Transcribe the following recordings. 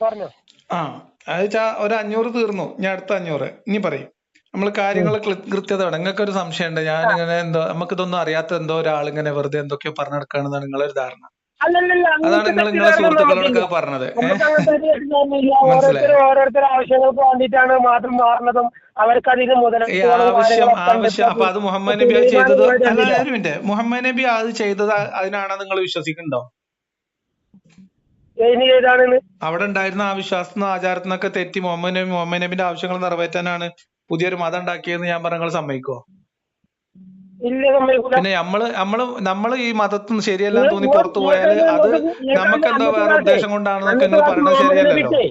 പറഞ്ഞു. ആ അത് ഒരു അഞ്ഞൂറ് തീർന്നു. ഞാൻ അടുത്ത അഞ്ഞൂറ്. ഇനി പറയും. നമ്മൾ കാര്യങ്ങൾ കൃത്യത വേണം നിങ്ങൾക്ക് ഒരു സംശയം ഉണ്ട് ഞാൻ ഇങ്ങനെ എന്തോ നമുക്ക് ഇതൊന്നും അറിയാത്ത എന്തോ ഒരാൾ ഇങ്ങനെ വെറുതെ എന്തൊക്കെയോ പറഞ്ഞു നടക്കുകയാണെന്നാണ് നിങ്ങളൊരു ധാരണ. അല്ലല്ലല്ല അതാണ് നിങ്ങൾ നിങ്ങളെ സുഹൃത്തുക്കളോടൊക്കെ പറഞ്ഞത്. ഒരു ഈ ആവശ്യം ആവശ്യം. അപ്പൊ അത് മുഹമ്മദ് നബി അത് ചെയ്തത് അല്ല ഒരു മിനിറ്റ്. മുഹമ്മദ് നബി അത് ചെയ്തത് അതിനാണോ നിങ്ങൾ വിശ്വസിക്കുന്നുണ്ടോ? ഇനി ഏതാണെന്ന്? അവിടെ ഉണ്ടായിരുന്ന ആ വിശ്വാസത്തിനും ആചാരത്തിനൊക്കെ തെറ്റി മുഹമ്മദ് നബി മുഹമ്മദ് നബിന്റെ ആവശ്യങ്ങൾ നിറവേറ്റാനാണ് പുതിയൊരു മതം ഉണ്ടാക്കിയെന്ന് ഞാൻ പറഞ്ഞ സമ്മതിക്കോ ഇല്ല സമ്മതിക്കൂല. പിന്നെ നമ്മൾ നമ്മൾ നമ്മൾ ഈ മതത്തിന് ശരിയല്ല തോന്നി പുറത്തു പോയാൽ അത് നമുക്ക് എന്താ വേറെ ഉദ്ദേശം കൊണ്ടാണെന്നൊക്കെ നിങ്ങൾ പറയുന്നത് ശരിയല്ലല്ലോ.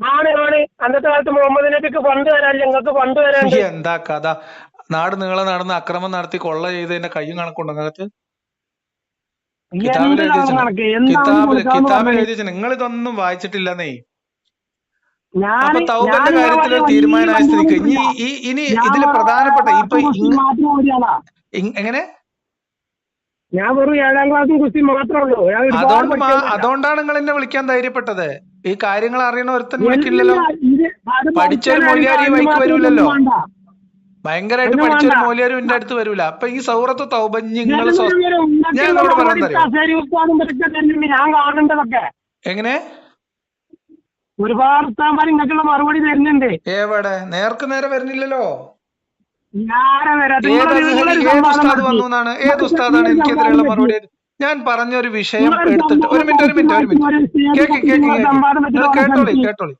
ആണ് ആണ്. അന്നത്തെ കാലത്ത് മുഹമ്മദ് നബിക്ക് ഫണ്ട് തരാൻ ഞങ്ങൾക്ക് ഫണ്ട് തരാണ്ട് ഈ എന്താ കഥ? നാട് നീളെ നടന്ന് അക്രമം നടത്തി കൊള്ള ചെയ്തതിന്റെ കയ്യും കണക്കുണ്ടോ നിങ്ങൾക്ക് കിതാബിൽ കിതാബിൽ എഴുതി നിങ്ങൾ ഇതൊന്നും വായിച്ചിട്ടില്ലെന്നേ. അപ്പൊ തൗബന്റെ കാര്യത്തിൽ വലിയ തീരുമാനമായ സ്ഥിതിക്ക്. ഇനി ഈ ഇനി ഇതിൽ ഇതിൽ പ്രധാനപ്പെട്ട ഇപ്പൊ. എങ്ങനെ? ഞാൻ വെറും ഏഴാം ക്ലാസ്സും കുസ്തി മാത്രമേ ഉള്ളൂ. അതുകൊണ്ട് അതുകൊണ്ടാണ് നിങ്ങൾ എന്നെ വിളിക്കാൻ ധൈര്യപ്പെട്ടത്. ഈ കാര്യങ്ങൾ അറിയണ ഒരുത്തൻ വിളിക്കില്ലല്ലോ പഠിച്ച പഠിച്ചാൽ മൊഴിയാരി വൈക്ക് വരൂലല്ലോ. ഭയങ്കരമായിട്ട് പഠിച്ചൊരു. മൂല്യരും എന്റെ അടുത്ത് വരൂല. അപ്പൊ ഈ സൗറത്ത് തൗബഞ്ഞ് നിങ്ങൾ. ഞാൻ പറയാൻ കാണേണ്ടതൊക്കെ. എങ്ങനെ? ഒരുപാട് ഉസ്താദന്മാർ ഇങ്ങോട്ടുള്ള മറുപടി തരുന്നുണ്ട്. എവിടെ? നേർക്ക് നേരെ വരുന്നില്ലല്ലോ? ഏത് ഉസ്താദ് വന്നു എന്നാണ് ഏത് ഉസ്താദാണ് എനിക്കെതിരെയുള്ള മറുപടി? ഞാൻ പറഞ്ഞ ഒരു വിഷയം എടുത്തിട്ട് ഒരു മിനിറ്റ് ഒരു മിനിറ്റ് ഒരു മിനിറ്റ്. കേക്ക് കേക്ക് കേട്ടോളി കേട്ടോളി.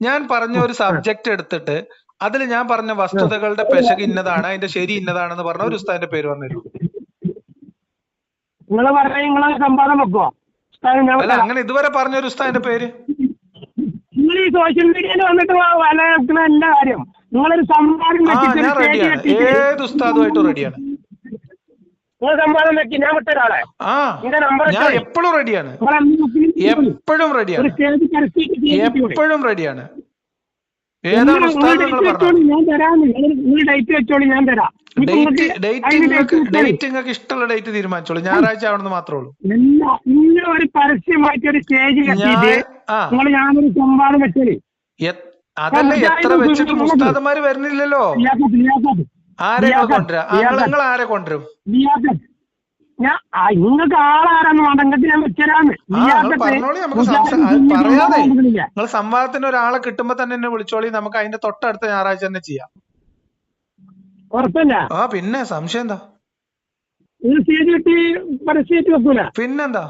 ഞാൻ പറഞ്ഞ ഒരു സബ്ജക്ട് എടുത്തിട്ട് അതിൽ ഞാൻ പറഞ്ഞ വസ്തുതകളുടെ പെശക് ഇന്നതാണ് അതിന്റെ ശരി ഇന്നതാണെന്ന് പറഞ്ഞ ഒരു ഉസ്താദിന്റെ പേര് പറഞ്ഞു നിങ്ങൾ പറഞ്ഞ നിങ്ങളെ സംവാദം വെക്കുവോ? ഉസ്താദ് അല്ല അങ്ങനെ ഇതുവരെ പറഞ്ഞ ഒരു ഉസ്താദിന്റെ പേര്? നിങ്ങൾ ഈ സോഷ്യൽ മീഡിയയിൽ വന്നിട്ട് വല വെക്കുന്ന എല്ലാ കാര്യം നിങ്ങളൊരു സംവാദം ഞാൻ റെഡിയാണ് ഏത് ഉസ്താദുമായിട്ടും റെഡിയാണ് നിങ്ങൾ സംവാദം വെക്കി ഞാൻ എന്റെ നമ്പർ ഞാൻ എപ്പോഴും റെഡിയാണ് എപ്പോഴും റെഡിയാണ് എപ്പോഴും റെഡിയാണ് നിങ്ങൾക്ക് ഇഷ്ടമുള്ള ഡേറ്റ് തീരുമാനിച്ചോളൂ. ഞായറാഴ്ച ആവണമെന്ന് മാത്രമേ ഉള്ളൂ. നിങ്ങൾ ഒരു പരസ്യമായിട്ട് ഒരു സ്റ്റേജ് ഞാൻ ആ. നിങ്ങൾ ഞാനൊരു സംവാദം വെച്ചോളി. അതല്ല എത്ര വെച്ചിട്ട് മുസ്താദന്മാര് വരുന്നില്ലല്ലോ. ആരെ കൊണ്ടുവരാ? നിങ്ങൾ ആരെ കൊണ്ടുവരും? ഞാൻ നിങ്ങൾക്ക് ആളാരാന്ന് വേണ്ട ഞാൻ വെച്ചരാന്ന് പറയാതെ. നിങ്ങൾ സംവാദത്തിന് ഒരാളെ കിട്ടുമ്പോ തന്നെ എന്നെ വിളിച്ചോളി നമുക്ക് അതിന്റെ തൊട്ടടുത്ത ഞായറാഴ്ച തന്നെ ചെയ്യാം. ഉറപ്പല്ല. ആ പിന്നെ സംശയം എന്താ? പിന്നെന്താ?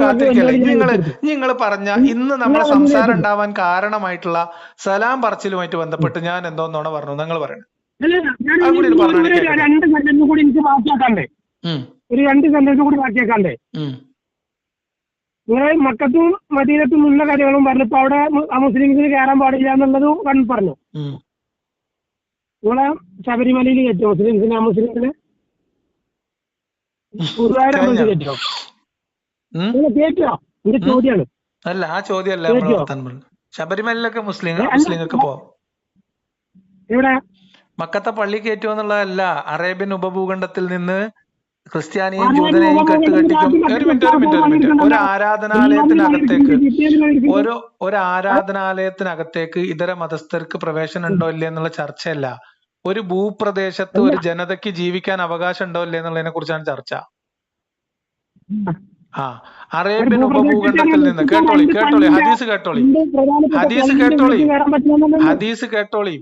കാത്തിരിക്കല്ലേ? നിങ്ങൾ നിങ്ങൾ പറഞ്ഞ ഇന്ന് നമ്മളെ സംസാരം ഉണ്ടാവാൻ കാരണമായിട്ടുള്ള സലാം പറച്ചിലുമായിട്ട് ബന്ധപ്പെട്ട് ഞാൻ എന്തോന്നാണ് പറഞ്ഞു. നിങ്ങൾ പറയണത് രണ്ട് സെന്റൻസ് കൂടി എനിക്ക് ബാക്കിയാക്കണ്ടേ. ഒരു രണ്ട് സെന്റൻസ് കൂടി ബാക്കിയാക്കണ്ടേ. നിങ്ങളെ മക്കത്തും മദീനത്തും ഉള്ള കാര്യങ്ങളും പറഞ്ഞു ഇപ്പൊ അവിടെ ആ മുസ്ലിംസിന് കയറാൻ പാടില്ല എന്നുള്ളത് കൺ പറഞ്ഞു. നിങ്ങളെ ശബരിമലയിൽ കയറ്റോ മുസ്ലിംസിന് ആ മുസ്ലിംസിന്? ഗുരുവായൂർ? അമ്പലത്തിൽ കയറ്റോ നിങ്ങൾ കയറ്റോ എന്റെ ചോദ്യമാണ് അല്ല ആ ചോദ്യമല്ല ശബരിമലയിലൊക്കെ മുസ്ലിം മുസ്ലിങ്ങൾക്ക് പോവാം. ഇവിടെ മക്കത്തെ പള്ളി കയറ്റുക എന്നുള്ളതല്ല അറേബ്യൻ ഉപഭൂഖണ്ഡത്തിൽ നിന്ന് ക്രിസ്ത്യാനിയും ജൂതനെയും കെട്ടുകെട്ടിക്കും ഒരു മിനിറ്റ് ഒരു മിനിറ്റ് ഒരു മിനിറ്റ്. ഒരു ആരാധനാലയത്തിനകത്തേക്ക് ഒരു ഒരു ആരാധനാലയത്തിനകത്തേക്ക് ഇതര മതസ്ഥർക്ക് പ്രവേശനം ഉണ്ടോ ഇല്ലേ എന്നുള്ള ചർച്ചയല്ല. ഒരു ഭൂപ്രദേശത്ത് ഒരു ജനതയ്ക്ക് ജീവിക്കാൻ അവകാശം ഉണ്ടോ ഇല്ലേ എന്നുള്ളതിനെ കുറിച്ചാണ് ചർച്ച. ആ അറേബ്യൻ ഉപഭൂഖണ്ഡത്തിൽ നിന്ന്. കേട്ടോളി കേട്ടോളി. ഹദീസ് കേട്ടോളി. ഹദീസ് കേട്ടോളി. ഹദീസ് കേട്ടോളി.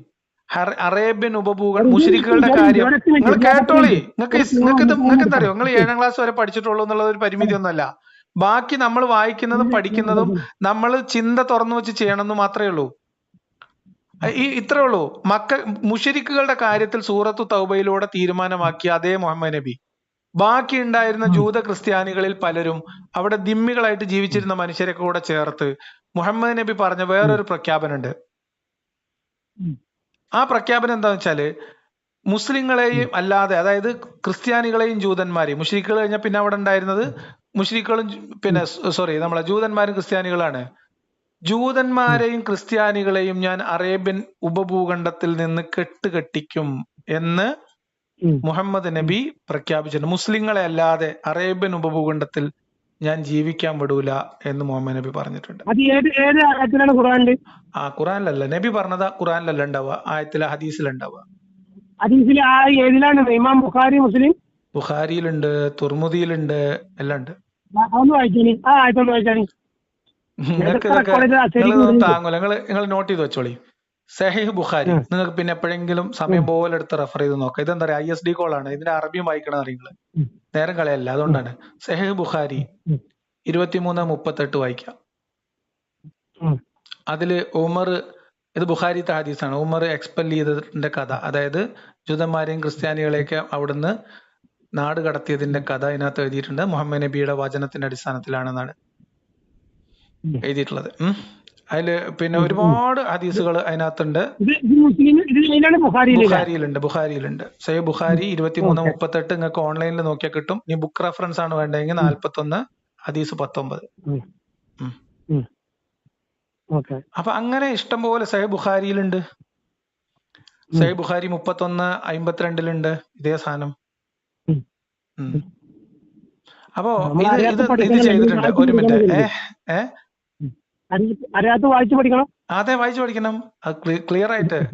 അറേബ്യൻ ഉപഭൂഖണ്ഡ മുഷരിക്കുകളുടെ കാര്യം. നിങ്ങൾ കേട്ടോളി. നിങ്ങൾക്ക് നിങ്ങൾക്ക് നിങ്ങൾക്ക് അറിയോ നിങ്ങൾ ഏഴാം ക്ലാസ് വരെ പഠിച്ചിട്ടുള്ളൂ എന്നുള്ളത് ഒരു പരിമിതി ഒന്നല്ല ബാക്കി നമ്മൾ വായിക്കുന്നതും പഠിക്കുന്നതും നമ്മൾ ചിന്ത തുറന്നു വെച്ച് ചെയ്യണമെന്ന് മാത്രമേ ഉള്ളൂ. ഈ ഇത്രേ ഉള്ളൂ. മക്ക മുഷരിക്കുകളുടെ കാര്യത്തിൽ സൂറത്തു തൗബയിലൂടെ തീരുമാനമാക്കിയ അതേ മുഹമ്മദ് നബി. ബാക്കി ഉണ്ടായിരുന്ന ജൂത ക്രിസ്ത്യാനികളിൽ പലരും അവിടെ ദിമ്മികളായിട്ട് ജീവിച്ചിരുന്ന മനുഷ്യരെ കൂടെ ചേർത്ത് മുഹമ്മദ് നബി പറഞ്ഞ വേറൊരു പ്രഖ്യാപനമുണ്ട്. ആ പ്രഖ്യാപനം എന്താണെന്ന് വെച്ചാൽ മുസ്ലിങ്ങളെയും അല്ലാതെ അതായത് ക്രിസ്ത്യാനികളെയും ജൂതന്മാരെയും മുഷ്രിഖുകൾ കഴിഞ്ഞാൽ പിന്നെ അവിടെ ഉണ്ടായിരുന്നത് മുഷ്രിഖുകളും പിന്നെ സോറി നമ്മളെ ജൂതന്മാരും ക്രിസ്ത്യാനികളാണ്. ജൂതന്മാരെയും ക്രിസ്ത്യാനികളെയും ഞാൻ അറേബ്യൻ ഉപഭൂഖണ്ഡത്തിൽ നിന്ന് കെട്ടുകെട്ടിക്കും എന്ന് മുഹമ്മദ് നബി പ്രഖ്യാപിച്ചിട്ടുണ്ട്. മുസ്ലിങ്ങളെ അല്ലാതെ അറേബ്യൻ ഉപഭൂഖണ്ഡത്തിൽ ഞാൻ ജീവിക്കാൻ വിടൂല എന്ന് മുഹമ്മദ് നബി പറഞ്ഞിട്ടുണ്ട്. അത് ഏത് ഏത് ആയത്തിലാണ് ആ ഖുറാനിലല്ല നബി പറഞ്ഞത് ഖുറാനിലല്ല ഉണ്ടാവുക ആയത്തില ഹദീസിലുണ്ടാവുക ഹദീസിൽ ആ ഏതിലാണ്? ഇമാം ബുഖാരി മുസ്ലിം? ബുഖാരിയിലുണ്ട് തുർമുദിയിലുണ്ട് എല്ലാം ഉണ്ട്. ആ, ആയത്തൊന്ന് നിങ്ങൾക്ക് ഇതൊക്കെ നിങ്ങൾ താങ്ങൂല. നിങ്ങൾ നിങ്ങൾ നോട്ട് ചെയ്ത് വെച്ചോളി. സഹീഹ് ബുഖാരി നിങ്ങൾക്ക് പിന്നെ എപ്പോഴെങ്കിലും സമയം പോലെ എടുത്ത് റെഫർ ചെയ്ത് നോക്കാം. ഇതെന്താ പറയാ ഐ എസ് ഡി കോളാണ് ആണ്. ഇതിന്റെ അറബിയും വായിക്കണം അറിയുന്നത്. നേരം കളയല്ല അതുകൊണ്ടാണ്. സഹീഹ് ബുഖാരി. ഇരുപത്തിമൂന്ന് മുപ്പത്തെട്ട് വായിക്കാം. അതിൽ ഉമർ ഇത് ബുഖാരി ഹദീസാണ്. ഉമർ എക്സ്പെൽ ചെയ്തതിന്റെ കഥ. അതായത് ജൂതന്മാരെയും ക്രിസ്ത്യാനികളെയൊക്കെ അവിടുന്ന് നാട് കടത്തിയതിന്റെ കഥ ഇതിനകത്ത് എഴുതിയിട്ടുണ്ട്. മുഹമ്മദ് നബിയുടെ വചനത്തിന്റെ അടിസ്ഥാനത്തിലാണെന്നാണ് ഉം. എഴുതിയിട്ടുള്ളത്. അതിൽ പിന്നെ ഒരുപാട് ഹദീസുകൾ അതിനകത്തുണ്ട്. ബുഹാരിയിലുണ്ട് ബുഖാരിയിലുണ്ട് ബുഖാരിയിലുണ്ട്. സൈ ബുഖാരി ഇരുപത്തിമൂന്ന്. മുപ്പത്തെട്ട് നിങ്ങൾക്ക് ഓൺലൈനിൽ നോക്കിയാൽ കിട്ടും. ഇനി ബുക്ക് റെഫറൻസ് ആണ് വേണ്ടതെങ്കിൽ നാല്പത്തൊന്ന് ഹദീസ് പത്തൊമ്പത്. അപ്പൊ അങ്ങനെ ഇഷ്ടം പോലെ സഹ ബുഖാരിയിലുണ്ട്. സഹ ബുഖാരി മുപ്പത്തൊന്ന് അമ്പത്തിരണ്ടിലുണ്ട്. ഇതേ സാധനം. അപ്പോ ഇത് ഇത് ചെയ്തിട്ടുണ്ട്. ഒരു മിനിറ്റ്. ഏഹ് പഠിക്കണമല്ലോ. അറിയാത്ത വായിച്ചു പഠിക്കണം. അതെ വായിച്ചു പഠിക്കണം. ക്ലിയർ ആയിട്ട്.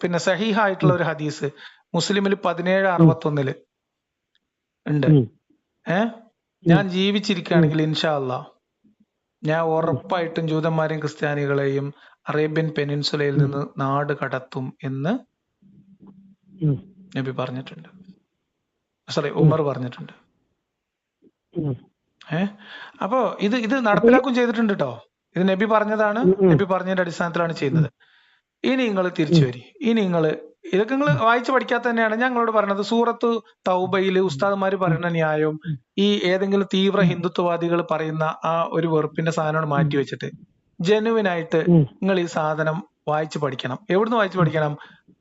പിന്നെ സഹീഹ ആയിട്ടുള്ള ഒരു ഹദീസ്. മുസ്ലിമിൽ പതിനേഴ് അറുപത്തൊന്നിൽ. ഉണ്ട്. ഏ? ഞാൻ ജീവിച്ചിരിക്കുകയാണെങ്കിൽ ഇൻഷാ അല്ലാ ഞാൻ ഉറപ്പായിട്ടും ജൂതന്മാരെയും ക്രിസ്ത്യാനികളെയും അറേബ്യൻ പെനിൻസുലയിൽ നിന്ന് നാട് കടത്തും എന്ന്. നബി പറഞ്ഞിട്ടുണ്ട്. സോറി ഉമർ പറഞ്ഞിട്ടുണ്ട്. ഏ? അപ്പോ ഇത് ഇത് നടപ്പിലാക്കും ചെയ്തിട്ടുണ്ട് കേട്ടോ ഇത് നബി പറഞ്ഞതാണ്. നബി പറഞ്ഞതിന്റെ അടിസ്ഥാനത്തിലാണ് ചെയ്യുന്നത്. ഇനി നിങ്ങൾ തിരിച്ചു വരി. ഇനി നിങ്ങൾ ഇതൊക്കെ നിങ്ങൾ വായിച്ചു പഠിക്കാത്ത തന്നെയാണ് ഞങ്ങളോട് പറഞ്ഞത്. സൂറത്ത് തൗബയിൽ ഉസ്താദ്മാര് പറയുന്ന ന്യായവും ഈ ഏതെങ്കിലും തീവ്ര ഹിന്ദുത്വവാദികൾ പറയുന്ന ആ ഒരു വെറുപ്പിന്റെ സാധനമാണ് മാറ്റി വെച്ചിട്ട്. ജനുവിനായിട്ട് ആയിട്ട് നിങ്ങൾ ഈ സാധനം വായിച്ചു പഠിക്കണം. എവിടുന്ന് വായിച്ചു പഠിക്കണം?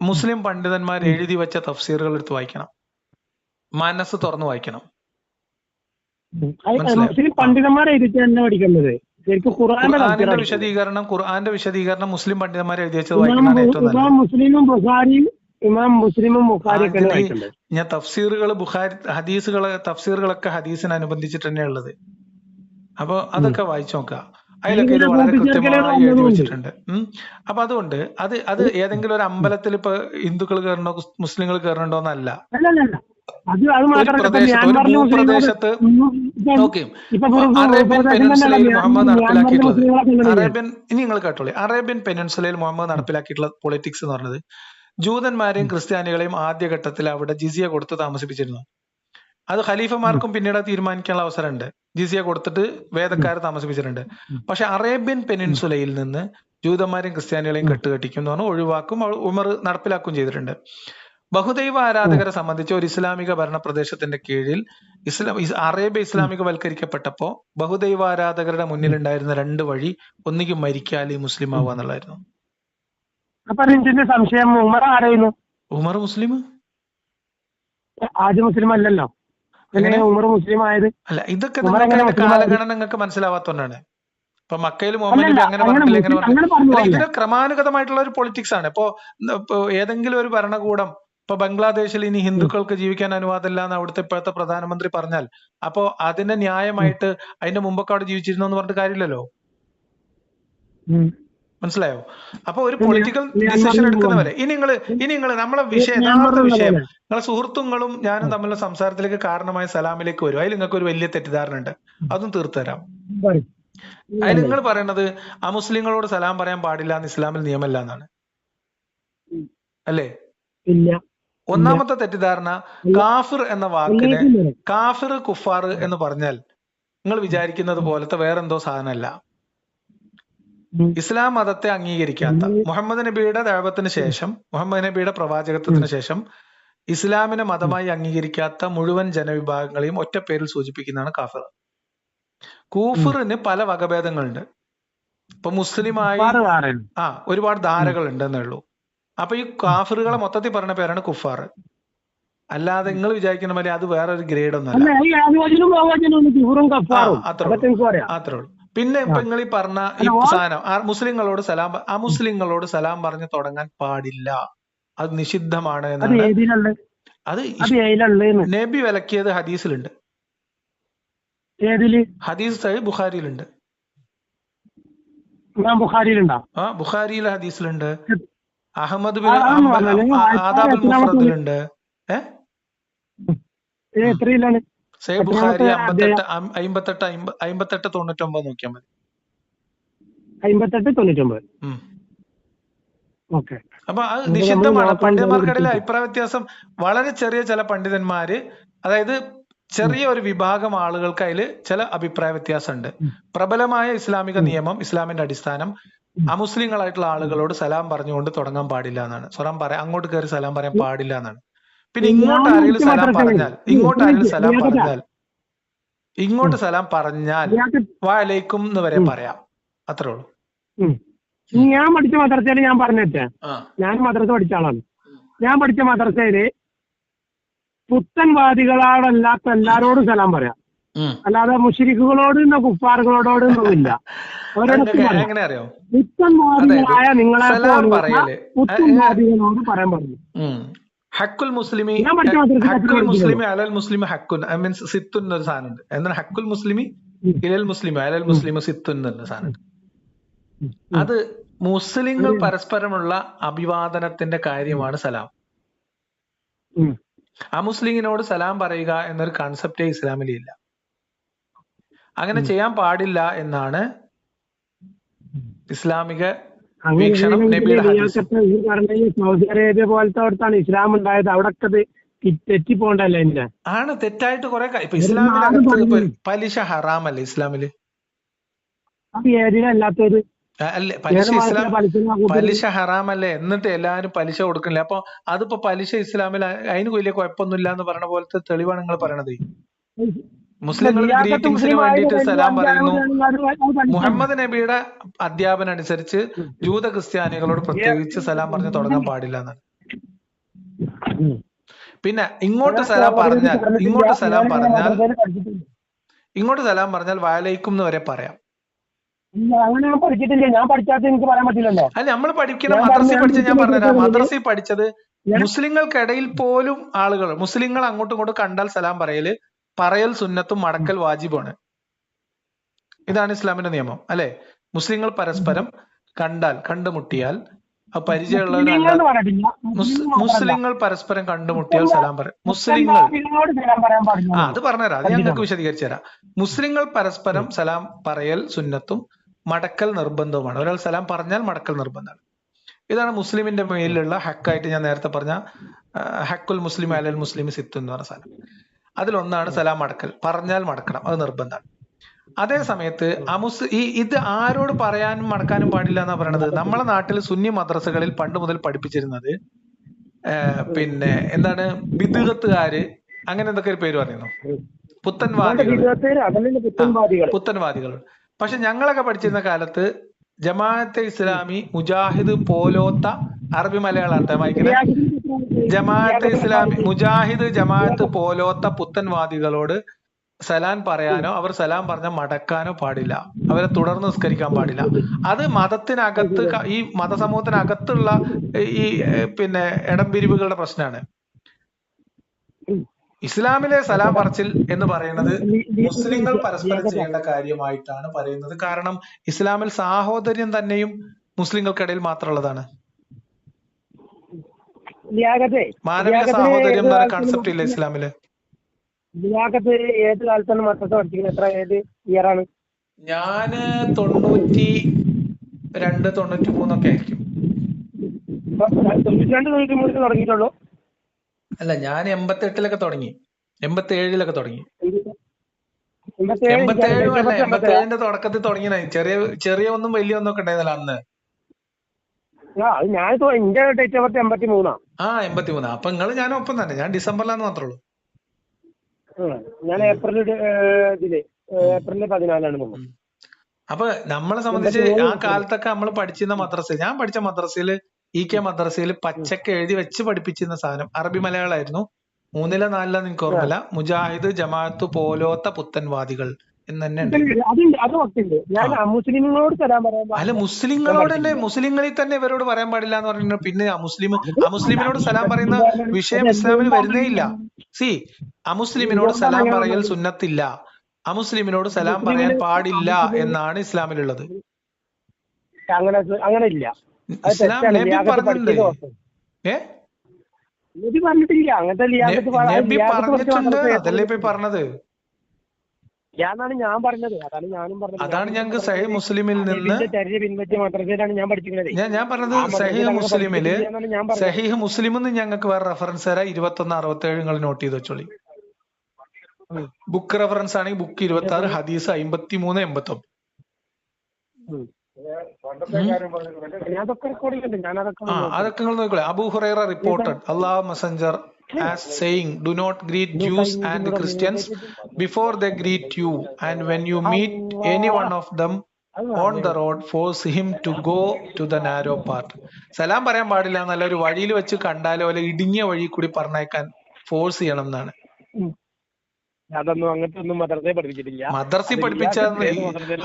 മുസ്ലിം പണ്ഡിതന്മാർ എഴുതി വെച്ച തഫ്സീറുകൾ എടുത്ത് വായിക്കണം. മനസ്സ് തുറന്നു വായിക്കണം. മുസ്ലിം പണ്ഡിതന്മാരെ ശരിക്കും തഫ്സീറാണ് വിശദീകരണം ഖുർആന്റെ വിശദീകരണം മുസ്ലിം പണ്ഡിതന്മാരെ എഴുതി വെച്ചത് ഇമാം വായിക്കുന്നതാണ് ഏറ്റവും നല്ലത്. ഇമാം മുസ്ലിമും ബുഖാരിയും ഇമാം മുസ്ലിമും ബുഖാരിയൊക്കെയാണ് അതിന് ഞാൻ തഫ്സീറുകൾ ബുഖാരി ഹദീസുകൾ തഫ്സീറുകളൊക്കെ ഹദീസിന് അനുബന്ധിച്ചിട്ട് തന്നെയാണ് ഉള്ളത്. അപ്പൊ അതൊക്കെ വായിച്ചു നോക്കുക അതിലൊക്കെ ഇത് വളരെ കൃത്യമായി എഴുതി വെച്ചിട്ടുണ്ട്. അപ്പൊ അതുകൊണ്ട് അത് അത് ഏതെങ്കിലും ഒരു അമ്പലത്തിൽ ഇപ്പൊ ഹിന്ദുക്കൾ കയറണോ മുസ്ലിങ്ങൾ കയറണുണ്ടോ അത് അത് മാത്രമല്ല അറേബ്യൻ ഇനി നിങ്ങൾ കേട്ടോളി. അറേബ്യൻ പെനിൻസുലയിൽ മുഹമ്മദ് നടപ്പിലാക്കിയിട്ടുള്ള പൊളിറ്റിക്സ് എന്ന് പറഞ്ഞത് ജൂതന്മാരെയും ക്രിസ്ത്യാനികളെയും ആദ്യഘട്ടത്തിൽ അവിടെ ജിസിയ കൊടുത്ത് താമസിപ്പിച്ചിരുന്നു. അത് ഖലീഫമാർക്കും പിന്നീട് തീരുമാനിക്കാനുള്ള അവസരമുണ്ട്. ജിസിയ കൊടുത്തിട്ട് വേദക്കാരെ താമസിപ്പിച്ചിട്ടുണ്ട്. പക്ഷെ അറേബ്യൻ പെനിൻസുലയിൽ നിന്ന് ജൂതന്മാരെയും ക്രിസ്ത്യാനികളെയും കെട്ടുകെട്ടിക്കും എന്ന് പറഞ്ഞാൽ ഒഴിവാക്കും. ഉമർ നടപ്പിലാക്കുകയും ചെയ്തിട്ടുണ്ട്. ബഹുദൈവ ആരാധകരെ സംബന്ധിച്ച് ഒരു ഇസ്ലാമിക ഭരണ പ്രദേശത്തിന്റെ കീഴിൽ ഇസ്ലാം അറേബ്യ ഇസ്ലാമികവൽക്കരിക്കപ്പെട്ടപ്പോ ബഹുദൈവ ആരാധകരുടെ മുന്നിലുണ്ടായിരുന്ന രണ്ട് വഴി ഒന്നുകിൽ മരിക്കുക അല്ലെങ്കിൽ മുസ്ലിം ആവുക എന്നുള്ളായിരുന്നു അപ്പൊ സംശയം ഉമർ ആരായിരുന്നു? ഉമർ മുസ്ലിം? ആദ്യ മുസ്ലിം അല്ലല്ലോ. ഉമർ മുസ്ലിം ആയത്? അല്ല ഇതൊക്കെ കാലഗണന നിങ്ങൾക്ക് മനസ്സിലാവാത്തോണ്ടാണ് ഇപ്പൊ മക്കയിൽ മുഹമ്മദ് അങ്ങനെ പറഞ്ഞില്ല ഇങ്ങനെ പറഞ്ഞില്ല. ഇതിന് ക്രമാനുഗതമായിട്ടുള്ള ഒരു പൊളിറ്റിക്സ് ആണ്. ഇപ്പോ ഏതെങ്കിലും ഒരു ഭരണകൂടം ഇപ്പൊ ബംഗ്ലാദേശിൽ ഇനി ഹിന്ദുക്കൾക്ക് ജീവിക്കാൻ അനുവാദമില്ല എന്ന് അവിടുത്തെ ഇപ്പോഴത്തെ പ്രധാനമന്ത്രി പറഞ്ഞാൽ അപ്പോ അതിന്റെ ന്യായമായിട്ട് അതിന്റെ മുമ്പൊക്കെ അവിടെ ജീവിച്ചിരുന്നു എന്ന് പറഞ്ഞിട്ട് കാര്യമില്ലല്ലോ? മനസ്സിലായോ? അപ്പൊ ഒരു പൊളിറ്റിക്കൽ ഡിസിഷൻ എടുക്കുന്നവരെ ഇനി നിങ്ങൾ ഇനി നിങ്ങൾ നമ്മളെ വിഷയം യഥാർത്ഥ വിഷയം നിങ്ങളെ സുഹൃത്തുക്കളും ഞാനും തമ്മിലുള്ള സംസാരത്തിലേക്ക് കാരണമായ സലാമിലേക്ക് വരും. അതിൽ നിങ്ങൾക്ക് ഒരു വലിയ തെറ്റിദ്ധാരണ ഉണ്ട് അതും തീർത്തുതരാം. അതിൽ നിങ്ങൾ പറയണത് ആ മുസ്ലിങ്ങളോട് സലാം പറയാൻ പാടില്ല എന്ന് ഇസ്ലാമിൽ നിയമമല്ല എന്നാണ്. അല്ലേ? ഇല്ല. ഒന്നാമത്തെ തെറ്റിദ്ധാരണ കാഫിർ എന്ന വാക്കിനെ കാഫിർ കുഫാർ എന്ന് പറഞ്ഞാൽ നിങ്ങൾ വിചാരിക്കുന്നത് പോലത്തെ വേറെന്തോ സാധനമല്ല. ഇസ്ലാം മതത്തെ അംഗീകരിക്കാത്ത മുഹമ്മദ് നബിയുടെ ദൈവത്തിന് ശേഷം മുഹമ്മദ് നബിയുടെ പ്രവാചകത്വത്തിന് ശേഷം ഇസ്ലാമിനെ മതമായി അംഗീകരിക്കാത്ത മുഴുവൻ ജനവിഭാഗങ്ങളെയും ഒറ്റ പേരിൽ സൂചിപ്പിക്കുന്നതാണ് കാഫിർ. കൂഫറിന് പല വകഭേദങ്ങളുണ്ട്. ഇപ്പൊ മുസ്ലിമായി ആ ഒരുപാട് ധാരകൾ ഉണ്ടെന്നേ ഉള്ളൂ. അപ്പൊ ഈ കാഫറുകളെ മൊത്തത്തിൽ പറയുന്ന പേരാണ് കുഫാർ. അല്ലാതെ നിങ്ങൾ വിചാരിക്കുന്ന പോലെ അത് വേറെ ഒരു ഗ്രേഡ് ഒന്നല്ല അത്രേ പിന്നെ ഇപ്പൊ നിങ്ങൾ ഈ പറഞ്ഞ ഈ സാധനം ആ മുസ്ലിങ്ങളോട് സലാം ആ മുസ്ലിങ്ങളോട് സലാം പറഞ്ഞ് തുടങ്ങാൻ പാടില്ല. അത് നിഷിദ്ധമാണ് അത് എന്നാണ്. നബി വിലക്കിയത് ഹദീസിലുണ്ട്. ഹദീസ് സഹി ബുഖാരിയിലുണ്ടോ. ബുഖാരിയിലുണ്ടാ? ആ ബുഖാരിയിലെ ഹദീസിലുണ്ട്. അഹമ്മദ് ബിൻ ആദാബുൽ മുഫ്രദിലുണ്ട് സഹി ബുഖാരി അമ്പത്തെട്ട് അമ്പത്തെട്ട് അമ്പത്തെട്ട് തൊണ്ണൂറ്റൊമ്പത് നോക്കിയാൽ മതി. അമ്പത്തെട്ട് തൊണ്ണൂറ്റൊമ്പത്? അപ്പൊ അത് നിഷിദ്ധമാണ്. പണ്ഡിതന്മാർക്കിടയിലെ പണ്ഡിതന്മാർക്കിടയിൽ അഭിപ്രായ വ്യത്യാസം വളരെ ചെറിയ ചില പണ്ഡിതന്മാര് അതായത് ചെറിയ ഒരു വിഭാഗം ആളുകൾക്ക് അതിൽ ചില അഭിപ്രായ വ്യത്യാസമുണ്ട്. പ്രബലമായ ഇസ്ലാമിക നിയമം ഇസ്ലാമിന്റെ അടിസ്ഥാനം അമുസ്ലിങ്ങളായിട്ടുള്ള ആളുകളോട് സലാം പറഞ്ഞുകൊണ്ട് തുടങ്ങാൻ പാടില്ല എന്നാണ്. സ്വരം പറയാം അങ്ങോട്ട് കയറി സലാം പറയാൻ പാടില്ല എന്നാണ്. പിന്നെ ഇങ്ങോട്ട് ആരെങ്കിലും സലാം പറഞ്ഞാൽ ഇങ്ങോട്ട് ആരെങ്കിലും സലാം പറഞ്ഞാൽ ഇങ്ങോട്ട് സലാം പറഞ്ഞാൽ വാലേക്കും എന്ന് വരെ പറയാം. അത്രേ ഉള്ളൂ. ഞാൻ പഠിച്ച മദ്രസയിൽ ഞാൻ പറഞ്ഞേ ആ. ഞാൻ മദ്രസ പഠിച്ച ആളാണ്. ഞാൻ പഠിച്ച മദ്രസയിൽ പുത്തൻവാദികളോടല്ലാത്ത എല്ലാരോടും സലാം പറയാം. അല്ലാതെ മുഷിരിക്കുകളോട് കുപ്പാറുകളോടോട് അവരോടൊക്കെ എങ്ങനെ അറിയോ പുത്തൻവാദികളായ നിങ്ങളെ. പുത്തൻവാദികളോട് പറയാൻ പറഞ്ഞു. ഹക്കുൽ മുസ്ലിമി ഹക്കുൽ മുസ്ലിമി അലൽ മുസ്ലിമി ഹക്കുൻ ഐ മീൻസ് സിത്തുൻ എന്നൊരു സാധനമുണ്ട്. എന്നാൽ ഹക്കുൽ മുസ്ലിമി ഇലൽ മുസ്ലിമി അലൽ മുസ്ലിമി സിത്തുൻ എന്നൊരു സാധനമുണ്ട്. അത് മുസ്ലിങ്ങൾ പരസ്പരമുള്ള അഭിവാദനത്തിന്റെ കാര്യമാണ് സലാം. ആ അമുസ്ലിങ്ങിനോട് സലാം പറയുക എന്നൊരു കൺസെപ്റ്റേ ഇസ്ലാമിൽ ഇല്ല അങ്ങനെ ചെയ്യാൻ പാടില്ല എന്നാണ് ഇസ്ലാമിക വീക്ഷണം നബിയുടെ സൗദി അറേബ്യ പോലത്തെ അടുത്താണ് ഇസ്ലാം ഉണ്ടായത്. അവിടെ തെറ്റിപ്പോണ്ടല്ലേ ആണ് തെറ്റായിട്ട് കുറെ ഇപ്പൊ പറഞ്ഞു. പലിശ ഹറാമല്ലേ ഇസ്ലാമിൽ? ആ, അല്ലേ പലിശ ഇസ്ലാം പലിശ? ഹറാമല്ലേ? എന്നിട്ട് എല്ലാരും പലിശ കൊടുക്കണില്ല അപ്പൊ അതിപ്പോ പലിശ ഇസ്ലാമിൽ അതിന് വലിയ കുഴപ്പമൊന്നുമില്ല എന്ന് പറഞ്ഞ പോലത്തെ തെളിവാണ് നിങ്ങൾ പറയണത്. മുസ്ലിങ്ങൾ ഗ്രീറ്റിംഗ്സിന് വേണ്ടിയിട്ട് സലാം പറയുന്നു. മുഹമ്മദ് നബിയുടെ അധ്യാപന അനുസരിച്ച് ജൂത ക്രിസ്ത്യാനികളോട് പ്രത്യേകിച്ച് സലാം പറഞ്ഞ് തുടങ്ങാൻ പാടില്ല എന്നാണ് പിന്നെ ഇങ്ങോട്ട് സലാം പറഞ്ഞാൽ ഇങ്ങോട്ട് സലാം പറഞ്ഞാൽ ഇങ്ങോട്ട് സലാം പറഞ്ഞാൽ വാലയിക്കും എന്ന് വരെ പറയാം. ഞാൻ പഠിച്ചിട്ടില്ല. ഞാൻ പഠിച്ചാത്ത എനിക്ക് പറയാൻ പറ്റില്ലല്ലോ. അല്ല നമ്മൾ പഠിക്കുന്ന മദ്രസയിൽ പഠിച്ച ഞാൻ പറഞ്ഞുതരാം. മദ്രസയിൽ പഠിച്ചത് മുസ്ലിങ്ങൾക്കിടയിൽ പോലും ആളുകൾ മുസ്ലിങ്ങൾ അങ്ങോട്ടും ഇങ്ങോട്ടും കണ്ടാൽ സലാം പറയൽ പറയൽ സുന്നത്തും മടക്കൽ വാജിബാണ് ഇതാണ് ഇസ്ലാമിന്റെ നിയമം അല്ലെ? മുസ്ലിങ്ങൾ പരസ്പരം കണ്ടാൽ കണ്ടുമുട്ടിയാൽ പരിചയമുള്ളവരല്ല. പറഞ്ഞിട്ടില്ല. മുസ്ലിങ്ങൾ പരസ്പരം കണ്ടുമുട്ടിയാൽ സലാം പറയും. മുസ്ലിങ്ങൾ ആ അത് പറഞ്ഞുതരാം. അത് ഞാൻ നിങ്ങൾക്ക് വിശദീകരിച്ചു തരാം. മുസ്ലിങ്ങൾ പരസ്പരം സലാം പറയൽ സുന്നത്തും മടക്കൽ നിർബന്ധവുമാണ്. ഒരാൾ സലാം പറഞ്ഞാൽ മടക്കൽ നിർബന്ധമാണ്. ഇതാണ് മുസ്ലിമിന്റെ മേലിലുള്ള ഹക്കായിട്ട് ഞാൻ നേരത്തെ പറഞ്ഞ ഹക്കുൽ മുസ്ലിം അലൽ മുസ്ലിം സിത്ത് എന്ന് പറഞ്ഞ സാധനം. അതിലൊന്നാണ് സലാം മടക്കൽ പറഞ്ഞാൽ മടക്കണം. അത് നിർബന്ധമാണ്. അതേ സമയത്ത് അമുസ് ഈ ഇത് ആരോട് പറയാനും മടക്കാനും പാടില്ല എന്നാ പറയണത് നമ്മളെ നാട്ടിൽ സുന്നി മദ്രസകളിൽ പണ്ട് മുതൽ പഠിപ്പിച്ചിരുന്നത് പിന്നെ എന്താണ്? ബിദുഗത്തുകാര് അങ്ങനെ എന്തൊക്കെ ഒരു പേര് പറയുന്നു? പുത്തൻവാദികൾ പുത്തൻവാദികൾ പക്ഷെ ഞങ്ങളൊക്കെ പഠിച്ചിരുന്ന കാലത്ത് ജമാഅത്തെ ഇസ്ലാമി മുജാഹിദ് പോലോത്ത അറബി മലയാളം ജമാഅത്തെ ഇസ്ലാമി മുജാഹിദ് ജമാഅത്ത് പോലോത്ത പുത്തൻവാദികളോട് സലാം പറയാനോ അവർ സലാം പറഞ്ഞ മടക്കാനോ പാടില്ല. അവരെ തുടർന്ന് നിസ്കരിക്കാൻ പാടില്ല. അത് മതത്തിനകത്ത് ഈ മതസമൂഹത്തിനകത്തുള്ള ഈ പിന്നെ ഇടംപിരിവുകളുടെ പ്രശ്നമാണ്. ഇസ്ലാമിലെ സലാം പറച്ചിൽ എന്ന് പറയുന്നത് മുസ്ലിങ്ങൾ പരസ്പരം ചെയ്യേണ്ട കാര്യമായിട്ടാണ് പറയുന്നത്. കാരണം ഇസ്ലാമിൽ സാഹോദര്യം തന്നെയും മുസ്ലിങ്ങൾക്കിടയിൽ മാത്രമുള്ളതാണ്. ലിയാഖത്തെ മാനവിക സാഹോദര്യം എന്ന് പറയുന്ന കൺസെപ്റ്റ് ഇല്ല ഇസ്ലാമിൽ? ലിയാഖത്ത് ഏത് കാലത്താണ് മദ്രസ പഠിച്ചിരിക്കുന്നത്? എത്ര ഏത് ഇയറാണ് ഞാൻ തൊണ്ണൂറ്റി രണ്ട് തൊണ്ണൂറ്റി മൂന്നൊക്കെ ആയിരിക്കും. തൊണ്ണൂറ്റി രണ്ട് തൊണ്ണൂറ്റി മൂന്നിൽ തുടങ്ങിയിട്ടുള്ളൂ. അല്ല ഞാൻ എൺപത്തി എട്ടിലൊക്കെ തുടങ്ങി. എൺപത്തി ഏഴിലൊക്കെ തുടങ്ങി എൺപത്തി ഏഴും എൺപത്തി ഏഴിന്റെ തുടക്കത്തിൽ തുടങ്ങിയതായി ചെറിയ ചെറിയ ഒന്നും വലിയ ഒന്നും ഒക്കെ ഉണ്ടായിരുന്നില്ല അന്ന്. അത് ഞാൻ ഇപ്പൊ എന്റെ ഡേറ്റ് ഓഫ് ബർത്ത് എൺപത്തി ആ എൺപത്തി മൂന്ന് അപ്പൊ നിങ്ങൾ ഞാൻ ഒപ്പം തന്നെ. ഞാൻ ഡിസംബറിലാന്ന് മാത്രമേ ഉള്ളൂ. ഞാൻ ഏപ്രിൽ ഇതിൽ ഏപ്രിൽ പതിനാലാണ് മുമ്പ് അപ്പൊ നമ്മളെ സംബന്ധിച്ച് ആ കാലത്തൊക്കെ നമ്മൾ പഠിച്ചിരുന്ന മദ്രസ ഞാൻ പഠിച്ച മദ്രസയിൽ ഇ കെ മദ്രസയിൽ പച്ചക്ക് എഴുതി വെച്ച് പഠിപ്പിച്ചിരുന്ന സാധനം അറബി മലയാളമായിരുന്നു മൂന്നില നാലില നിനക്ക് ഓർമ്മയില്ല. മുജാഹിദ് ജമാഅത്ത് പോലോത്ത പുത്തൻവാദികൾ. എന്ന് തന്നെ അല്ല മുസ്ലിങ്ങളോട് തന്നെ മുസ്ലിങ്ങളിൽ തന്നെ ഇവരോട് പറയാൻ പാടില്ല എന്ന് പറഞ്ഞാൽ പിന്നെ അമുസ്ലിം അമുസ്ലിമിനോട് സലാം പറയുന്ന വിഷയം ഇസ്ലാമിൽ വരുന്നേ ഇല്ല സി അമുസ്ലിമിനോട് സലാം പറയൽ സുന്നത്തില്ല. അമുസ്ലിമിനോട് സലാം പറയാൻ പാടില്ല എന്നാണ് ഇസ്ലാമിലുള്ളത്. അങ്ങനെ അങ്ങനെ ഇല്ല. ഇസ്ലാം നബി പറഞ്ഞിട്ടുണ്ട്. ഏ? നബി പറഞ്ഞിട്ടില്ല. അങ്ങനത്തെ പറഞ്ഞിട്ടുണ്ട്. അതല്ലേ ഇപ്പൊ പറഞ്ഞത്? ഞാനാണ് ഞാൻ പറഞ്ഞത്. അതാണ് ഞാനും പറഞ്ഞത്. അതാണ് ഞങ്ങൾക്ക് സഹി മുസ്ലിമിൽ നിന്ന് മദ്രസയിലാണ് ഞാൻ പഠിക്കുന്നത് ഞാൻ ഞാൻ പറഞ്ഞത് സഹി സഹീഹ് മുസ്ലിമിൽ. സഹീഹ് മുസ്ലിം എന്ന് ഞങ്ങൾക്ക് വേറെ റെഫറൻസ് തരാം. ഇരുപത്തി ഒന്ന് അറുപത്തി ഏഴ് നിങ്ങൾ നോട്ട് ചെയ്ത് വെച്ചോളി. ബുക്ക് റെഫറൻസ് ആണെങ്കിൽ ബുക്ക് ഇരുപത്തി ആറ് ഹദീസ് അമ്പത്തി മൂന്ന് എൺപത്തി ഒന്ന് അതൊക്കെ റെക്കോർഡ് ചെയ്യുന്നുണ്ട് ഞാൻ അതൊക്കെ ആ അതൊക്കെ നിങ്ങൾ നോക്കിക്കോളെ. Abu Hurairah reported Allah messenger as saying do not greet Jews and Christians before the greet you and when you meet any one of them on the road force him to go to the narrow part സലാം പറയാൻ പാടില്ല. എന്നല്ല ഒരു വഴിയിൽ വെച്ച് കണ്ടാലോ അല്ലെ ഇടുങ്ങിയ വഴി കൂടി പറഞ്ഞേക്കാൻ ഫോഴ്സ് ചെയ്യണം എന്നാണ്. അതൊന്നും അങ്ങനത്തെ ഒന്നും മദ്രസയെ പഠിപ്പിച്ചിട്ടില്ല മദർസി പഠിപ്പിച്ച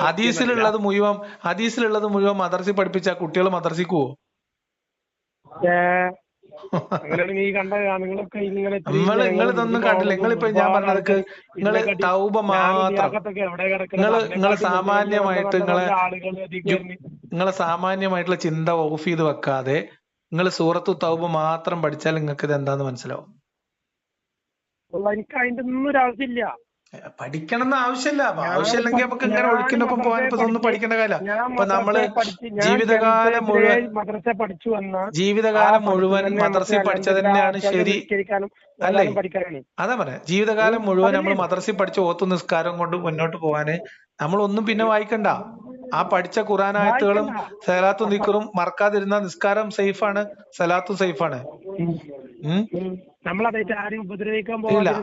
ഹദീസിലുള്ളത് മുഴുവൻ ഹദീസിലുള്ളത് മുഴുവൻ മദർസി പഠിപ്പിച്ച കുട്ടികൾ മദർസിക്ക് ഇത്തിരി നിങ്ങൾ ഇതൊന്നും കണ്ടില്ല. നിങ്ങളിപ്പോ ഞാൻ പറഞ്ഞത് നിങ്ങൾ തൗബ മാത്രം? നിങ്ങൾ നിങ്ങൾ സാമാന്യമായിട്ട് നിങ്ങളെ നിങ്ങളെ സാമാന്യമായിട്ടുള്ള ചിന്ത ഓഫ് ചെയ്ത് വെക്കാതെ നിങ്ങൾ സൂറത്തു തൗബ മാത്രം പഠിച്ചാൽ നിങ്ങൾക്ക് ഇത് എന്താന്ന് മനസ്സിലാവും എനിക്ക് അതിന്റെ ഒന്നും ഒരു ആവശ്യമില്ല. ഏ, പഠിക്കണം എന്ന് ആവശ്യമില്ല ആവശ്യമില്ലെങ്കിൽ നമുക്ക് ഇങ്ങനെ ഒഴുക്കിനൊപ്പം പോകാൻ ഇപ്പൊ ഒന്നും പഠിക്കേണ്ട കാര്യമില്ല. ഇപ്പൊ നമ്മൾ ജീവിതകാലം മുഴുവൻ മദ്രസ പഠിച്ചു വന്ന ജീവിതകാലം മുഴുവൻ മദ്രസയിൽ പഠിച്ചത് തന്നെയാണ് ശരി അല്ലേ? അതാ പറയാ ജീവിതകാലം മുഴുവൻ നമ്മൾ മദ്രസയിൽ പഠിച്ച ഓത്തു നിസ്കാരം കൊണ്ട് മുന്നോട്ട് പോകാന് നമ്മൾ ഒന്നും പിന്നെ വായിക്കണ്ട. ആ പഠിച്ച ഖുറാനായത്തുകളും സലാത്തു നിക്കറും മറക്കാതിരുന്ന നിസ്കാരം സേഫാണ് സലാത്തും സേഫാണ്. നമ്മളതായിട്ട് ആരെയും ഉപദ്രവിക്കാൻ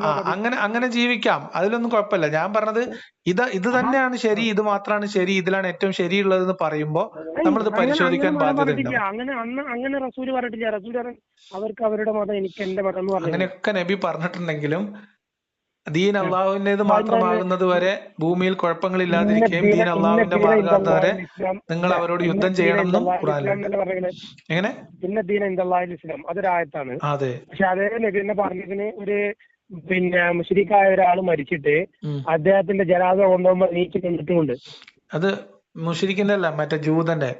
ആ അങ്ങനെ അങ്ങനെ ജീവിക്കാം. അതിലൊന്നും കുഴപ്പമില്ല. ഞാൻ പറഞ്ഞത് ഇത് ഇത് തന്നെയാണ് ശരി ഇത് മാത്രമാണ് ശരി ഇതിലാണ് ഏറ്റവും ശരിയുള്ളതെന്ന് പറയുമ്പോ നമ്മളിത് പരിശോധിക്കാൻ ബാധ്യത അങ്ങനെ അന്ന് അങ്ങനെ റസൂൽ പറഞ്ഞിട്ടില്ല. റസൂൽ അവർക്ക് അവരുടെ മതം എനിക്ക് എന്റെ മതം എന്ന് പറഞ്ഞു അങ്ങനെയൊക്കെ നബി പറഞ്ഞിട്ടുണ്ടെങ്കിലും ദീൻ അള്ളാഹുവിന്റേത് മാത്രമാകുന്നത് വരെ ഭൂമിയിൽ കുഴപ്പങ്ങളില്ലാതിരിക്കുകയും ദീൻ അള്ളാഹുവിന്റെ ഭാഗമാകുന്നത് വരെ നിങ്ങൾ അവരോട് യുദ്ധം ചെയ്യണം എന്നും എങ്ങനെ? പിന്നെ ദീൻ ഇന്ദാഹിൽ ഇസ്ലാം അതൊരായത്താണ്. അതെ. പക്ഷെ അതേ നബി പറഞ്ഞതിന് ഒരു പിന്നെ മുഷരിക്കായ ഒരാൾ മരിച്ചിട്ട്. അദ്ദേഹത്തിന്റെ ജനാദ കൊണ്ടുപോകുമ്പോ നീക്കി നിന്നിട്ടുമുണ്ട് അത് മുഷരിക്കിന്റെ അല്ല മറ്റേ ജൂതന്റെ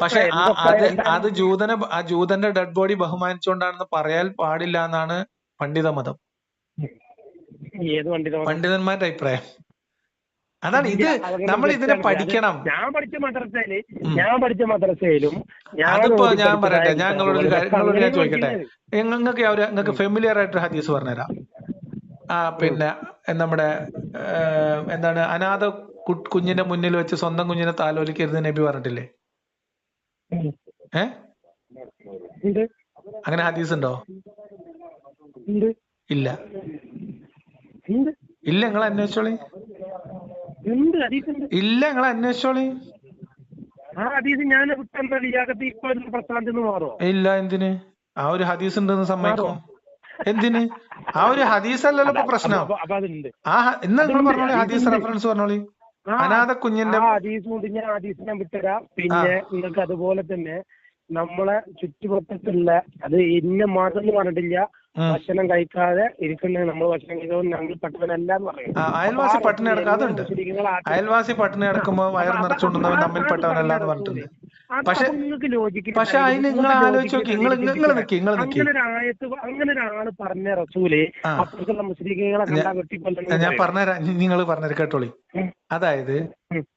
പക്ഷെ അത് അത് ജൂതനെ ആ ജൂതന്റെ ഡെഡ് ബോഡി ബഹുമാനിച്ചുകൊണ്ടാണെന്ന് പറയാൻ പാടില്ല എന്നാണ് പണ്ഡിത മതം ഏത് പണ്ഡിതന്മാരുടെ അഭിപ്രായം. അതാണ് ഇത് നമ്മൾ ഇതിനെ പഠിക്കണം. ഞാൻ പഠിച്ച മദ്രസയിൽ ഞാൻ പഠിച്ച മദ്രസയിലും അതിപ്പോ ഞാൻ പറയട്ടെ ഞാൻ നിങ്ങളോട് നിങ്ങളോട് ഞാൻ ചോദിക്കട്ടെ. നിങ്ങൾക്ക് ഒരു നിങ്ങൾക്ക് ഫെമിലിയർ ആയിട്ടൊരു ഹദീസ് പറഞ്ഞുതരാം. ആ പിന്നെ നമ്മുടെ എന്താണ് അനാഥ കുഞ്ഞിന്റെ മുന്നിൽ വെച്ച് സ്വന്തം കുഞ്ഞിനെ താലോലിക്കരുത് നബി പറഞ്ഞിട്ടില്ലേ. ഏ? അങ്ങനെ ഹദീസ് ഉണ്ട് ഇല്ല. ഇല്ല നിങ്ങൾ അന്വേഷിച്ചോളി. ഇല്ല നിങ്ങൾ അന്വേഷിച്ചോളി. ആ ഹദീസ് ഞാൻ ഇല്ല എന്തിന്? ആ ഒരു ഹദീസ് ഉണ്ടെന്ന് സമ്മതിക്കും? എന്തിന്? ആ ഒരു ഹദീസ് അല്ലല്ലോ ഇപ്പൊ പ്രശ്നം. ആ ഇന്ന് നിങ്ങൾ പറഞ്ഞോളി ഹദീസ് റെഫറൻസ് പറഞ്ഞോളി. അനാഥ കുഞ്ഞിന്റെ ഹദീസും ഉണ്ട്. ഞാൻ ഹദീസ് ഞാൻ വിട്ടുതരാം. പിന്നെ നിങ്ങൾക്ക് അതുപോലെ തന്നെ നമ്മളെ ചുറ്റുപുറത്തുള്ള അത് ഇന്ന മാത്രം എന്ന് പറഞ്ഞിട്ടില്ല. ഭക്ഷണം കഴിക്കാതെ ഇരിക്കുന്നത് നമ്മൾ ഭക്ഷണം കഴിക്കുമ്പോൾ ഞങ്ങൾ പട്ടണമല്ല എന്ന് പറയും. ആ, അയൽവാസി പട്ടിണി കിടക്കുക അതുണ്ട്. അയൽവാസി പട്ടിണി കിടക്കുമ്പോ വയർ നിറച്ചുകൊണ്ടുന്നവൻ തമ്മിൽ നമ്മിൽപ്പെട്ടവനല്ല എന്ന് പറഞ്ഞിട്ടുണ്ട്. പക്ഷെ- പക്ഷെ അതിന് നിങ്ങൾ ആലോചിച്ച് നോക്കി. നിങ്ങൾ നിങ്ങൾ നിക്കി നിങ്ങൾ നിക്കി. അങ്ങനെ ഒരാൾ പറഞ്ഞ റസൂൽ. ഞാൻ പറഞ്ഞുതരാം. നിങ്ങൾ പറഞ്ഞത് കേട്ടോളി. അതായത്.